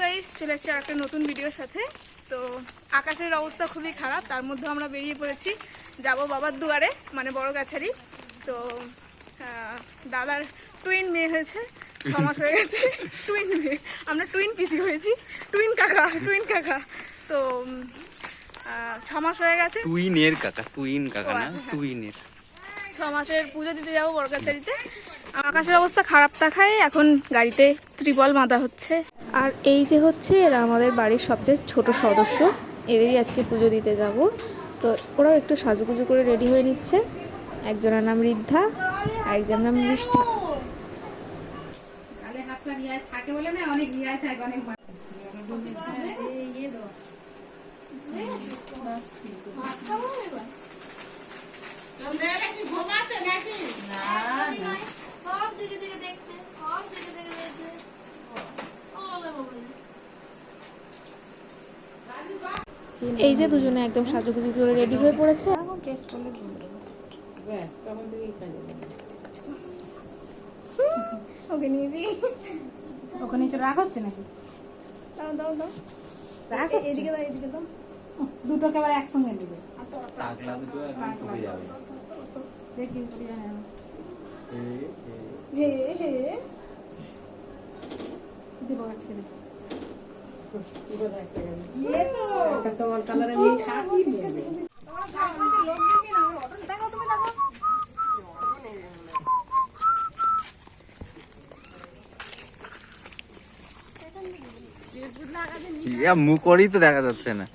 Guys চলে এসেছি আর একটা নতুন ভিডিওর সাথে। তো আকাশের অবস্থা খুবই খারাপ তার মধ্যে আমরা বেরিয়ে পড়েছি। যাব বাবার দুয়ারে মানে বড় গাছারি তো দাদার টুইন মেয়ে হয়েছে ছ মাস হয়ে গেছে। টুইন মেয়ে আমরা টুইন পিসি হয়েছি। টুইন কাকা টুইন কাকা। তো ছ মাস হয়ে গেছে। টুইনের কাকা টুইন কাকা না। টুইনের ছ মাসের পুজো দিতে যাব বড়গাছারিতে আকাশের অবস্থা খারাপ থাকায় এখন গাড়িতে ত্রিপল বাঁধা হচ্ছে। আর এই যে হচ্ছে এরা আমাদের বাড়ির সবচেয়ে ছোট সদস্য এদেরই আজকে পুজো দিতে যাব তো ওরাও একটু সাজুগুজু করে রেডি হয়ে নিচ্ছে একজনের নাম ঋদ্ধা আর একজনের নাম নিষ্ঠা সব দিকে দিকে দেখছে সব দিকে দিকে দেখছে ওলে বাবা এই যে দুজনে একদম সাজুগুজু করে রেডি হয়ে পড়েছে। ওকে নিয়েছি। ওখানে নিচে রাগ হচ্ছে নাকি? দাও দাও দাও। রাগ এদিকে দাও এদিকে দাও। দুটোকে আবার একসঙ্গে দিবে। টাকলা দুটো একদম ফুটে যাবে। দেখি। হে দিব। তো খাকি নেবে। ইয়া মুখরই তো দেখা যাচ্ছে না।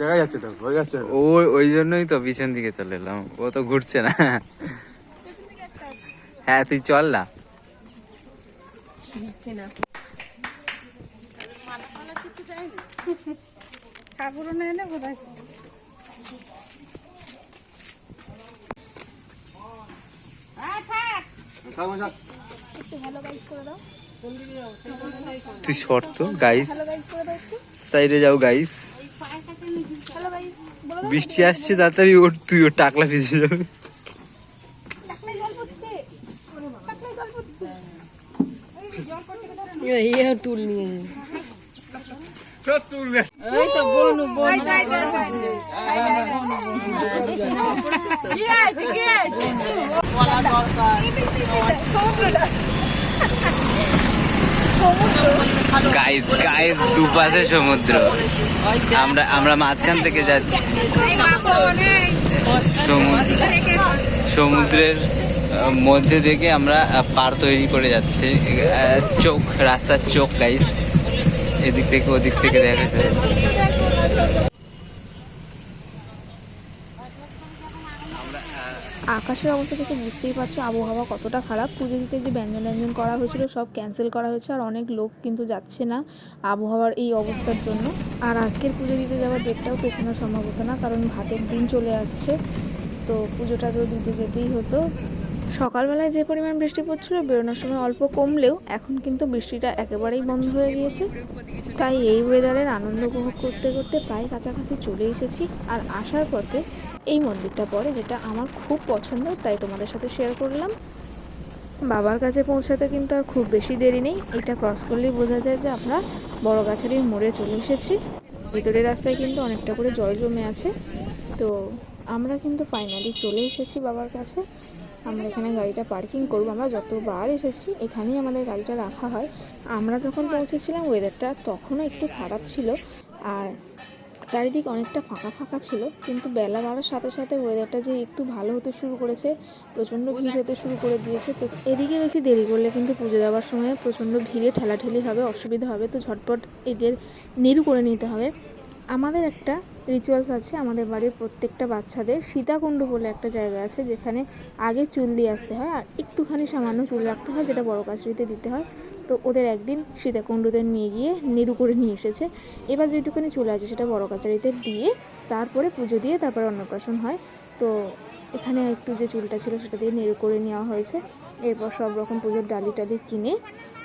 দেখা যাচ্ছে তো বোঝা যাচ্ছে ও ওই জন্যই তো পিছন দিকে চলে এলাম। ও তো ঘুরছে না। হ্যাঁ তুই চল না। ঠাকুরও নেই না বোধহয়? একটু হ্যালো গাইস করে দাও। তুই শর্ত গাইস সাইডে যাও গাইস হ্যালো গাইস বলো দাও। বৃষ্টি আসছে তাড়াতাড়ি ওর তুই ওর টাকলা ভিজে যাবে টাকলাই জল পড়ছে টাকলাই জল পড়ছে গাইস গাইস দুপাশে সমুদ্র। আমরা আমরা মাঝখান থেকে যাচ্ছি। সমুদ্রের মধ্যে থেকে আমরা পার তৈরি করে যাচ্ছি। চোখ, রাস্তার চোখ গাইস এদিক থেকে, ওদিক থেকে দেখা যায় আকাশের অবস্থা থেকে বুঝতেই পারছ, আবহাওয়া কতটা খারাপ। পুজো দিতে যে ব্যঞ্জন ব্যঞ্জন করা হয়েছিল, সব ক্যান্সেল করা হয়েছে, আর অনেক লোক কিন্তু যাচ্ছে না আবহাওয়ার এই অবস্থার জন্য। আর আজকের পুজো দিতে যাওয়ার ডেটটাও পেছানো সম্ভব হতো না, কারণ ভাতের দিন চলে আসছে। তো পুজোটা তো দিতে যেতেই হতো। সকালবেলায় যে পরিমাণ বৃষ্টি পড়ছিল, বেরোনোর সময় অল্প কমলেও এখন কিন্তু বৃষ্টিটা একেবারেই বন্ধ হয়ে গিয়েছে। তাই এই ওয়েদারের আনন্দ উপভোগ করতে করতে প্রায় কাছাকাছি চলে এসেছি। আর আসার পথে এই মন্দিরটা পড়ে, যেটা আমার খুব পছন্দ, তাই তোমাদের সাথে শেয়ার করলাম। বাবার কাছে পৌঁছাতে কিন্তু আর খুব বেশি দেরি নেই। এটা ক্রস করলেই বোঝা যায় যে আমরা বড় গাছারির মোড়ে চলে এসেছি। ভিতরের রাস্তায় কিন্তু অনেকটা করে জল জমে আছে। তো আমরা কিন্তু ফাইনালি চলে এসেছি বাবার কাছে। আমরা এখানে গাড়িটা পার্কিং করব, আমরা যতবার এসেছি, এখানেই আমাদের গাড়িটা রাখা হয়। আমরা যখন পৌঁছেছিলাম ওয়েদারটা তখনও একটু খারাপ ছিল আর চারিদিক অনেকটা ফাঁকা ফাঁকা ছিল, কিন্তু বেলা বাড়ার সাথে সাথে ওয়েদারটা যে একটু ভালো হতে শুরু করেছে, প্রচণ্ড ভিড় হতে শুরু করে দিয়েছে, তো এদিকে বেশি দেরি করলে কিন্তু পুজো দেওয়ার সময় প্রচণ্ড ভিড়ে ঠেলাঠেলি হবে, অসুবিধা হবে, তো ঝটপট এদের নেরু করে নিতে হবে। আমাদের একটা রিচুয়ালস আছে আমাদের বাড়ির প্রত্যেকটা বাচ্চাদের সীতাকুণ্ড বলে একটা জায়গা আছে যেখানে আগে চুল দিয়ে আসতে হয় আর একটুখানি সামান্য চুল রাখতে হয় যেটা বড় কাছড়িতে দিতে হয়। তো ওদের একদিন সীতাকুণ্ডদের নিয়ে গিয়ে নেরু করে নিয়ে এসেছে। এবার যেটুকুনি চুল আছে সেটা বড় কাছারিতে দিয়ে তারপরে পুজো দিয়ে তারপরে অন্নপ্রাশন হয়। তো এখানে একটু যে চুলটা ছিল সেটা দিয়ে নেড়ু করে নেওয়া হয়েছে। এরপর সব রকম পুজোর ডালি টালি কিনে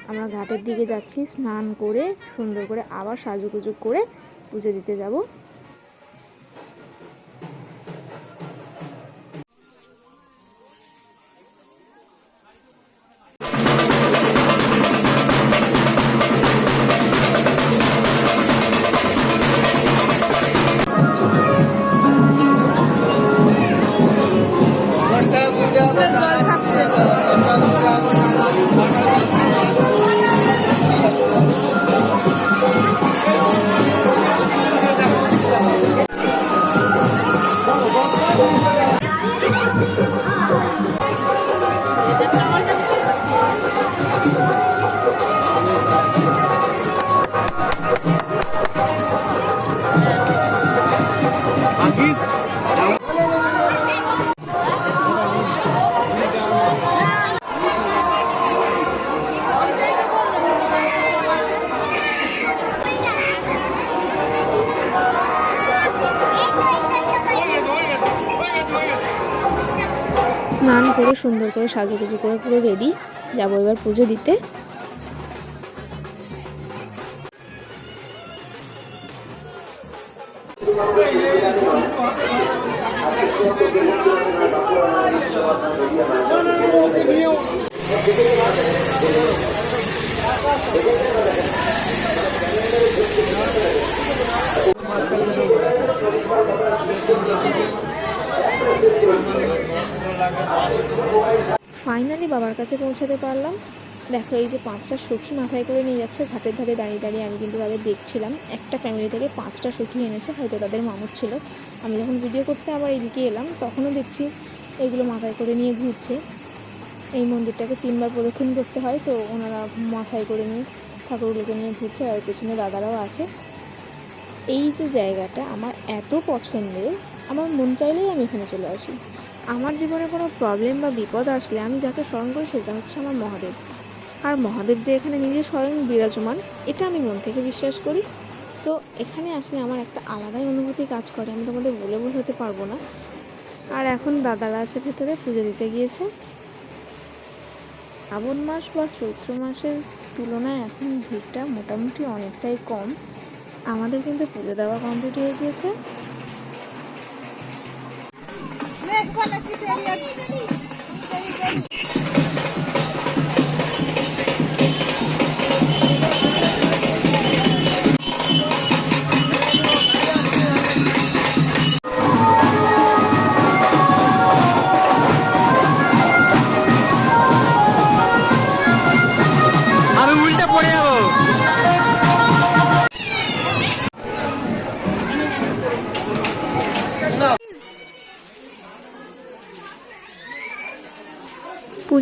আমরা ঘাটের দিকে যাচ্ছি, স্নান করে সুন্দর করে আবার সাজুগুজু করে পুজো দিতে যাব। জল সুন্দর করে সাজুগুজু করে পুরো রেডি যাব এবার পুজো দিতে ফাইনালি বাবার কাছে পৌঁছাতে পারলাম। দেখো, এই যে পাঁচটা সখী মাথায় করে নিয়ে যাচ্ছে ঘাটের ধারে দাঁড়িয়ে দাঁড়িয়ে আমি কিন্তু তাদের দেখছিলাম। একটা ফ্যামিলি থেকে পাঁচটা সখী এনেছে, হয়তো তাদের মামুর ছিল। আমি যখন ভিডিও করতে আবার এদিকে এলাম, তখনও দেখছি এগুলো মাথায় করে নিয়ে ঘুরছে। এই মন্দিরটাকে তিনবার প্রদক্ষিণ করতে হয়, তো ওনারা মাথায় করে নিয়ে ঠাকুরগুলোকে নিয়ে ঘুরছে আর পেছনে দাদারাও আছে। এই যে জায়গাটা আমার এত পছন্দের, আমার মন চাইলেই আমি এখানে চলে আসি। আমার জীবনে কোনো প্রবলেম বা বিপদ আসলে আমি যাকে স্মরণ করি সেটা হচ্ছে আমার মহাদেব। আর মহাদেব যে এখানে নিজে স্বয়ং বিরাজমান, এটা আমি মন থেকে বিশ্বাস করি। তো এখানে আসলে আমার একটা আলাদাই অনুভূতি কাজ করে, আমি তোমাদের বলে বোঝাতে পারব না। আর এখন দাদারা আছে ভেতরে, পুজো দিতে গিয়েছে। শ্রাবণ মাস বা চৈত্র মাসের তুলনায় এখন ভিড়টা মোটামুটি অনেকটাই কম। আমাদের কিন্তু পুজো দেওয়া কমপ্লিট হয়ে গিয়েছে। আমি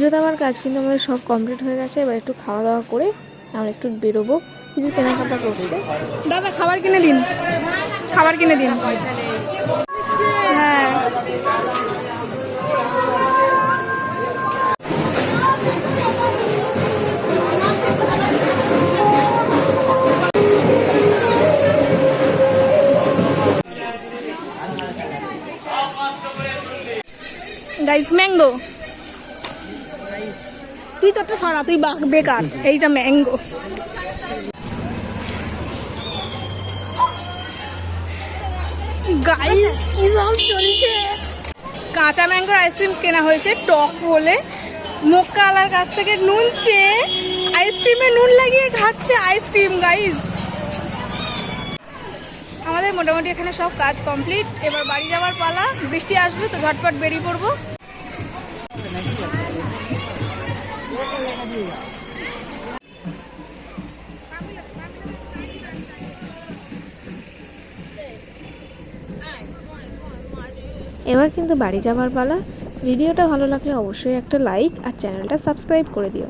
পুজো দেওয়ার কাজ কিন্তু আমাদের সব কমপ্লিট হয়ে গেছে। এবার একটু খাওয়া দাওয়া করে আমরা একটু বেরোবো। কিছু কেনাকাটা করতে। দাদা, খাবার কিনে দিন। খাবার কিনে দিন। হ্যাঁ। গাইস ম্যাঙ্গো তুই তোরটা সরা, তুই বাক বেকার, এইটা ম্যাঙ্গো। কি চলছে? কাঁচা ম্যাঙ্গোর আইসক্রিম কেনা হয়েছে টক বলে। মক্কা আলার কাছ থেকে নুন চেয়ে আইসক্রিমে নুন লাগিয়ে খাচ্ছে আইসক্রিম গাইস আমাদের মোটামুটি এখানে সব কাজ কমপ্লিট এবার বাড়ি যাওয়ার পালা, বৃষ্টি আসবে তো ঝটপট বেরিয়ে পড়ব। এবার কিন্তু বাড়ি যাবার পালা। ভিডিওটা ভালো লাগলে অবশ্যই একটা লাইক আর চ্যানেলটা সাবস্ক্রাইব করে দিও।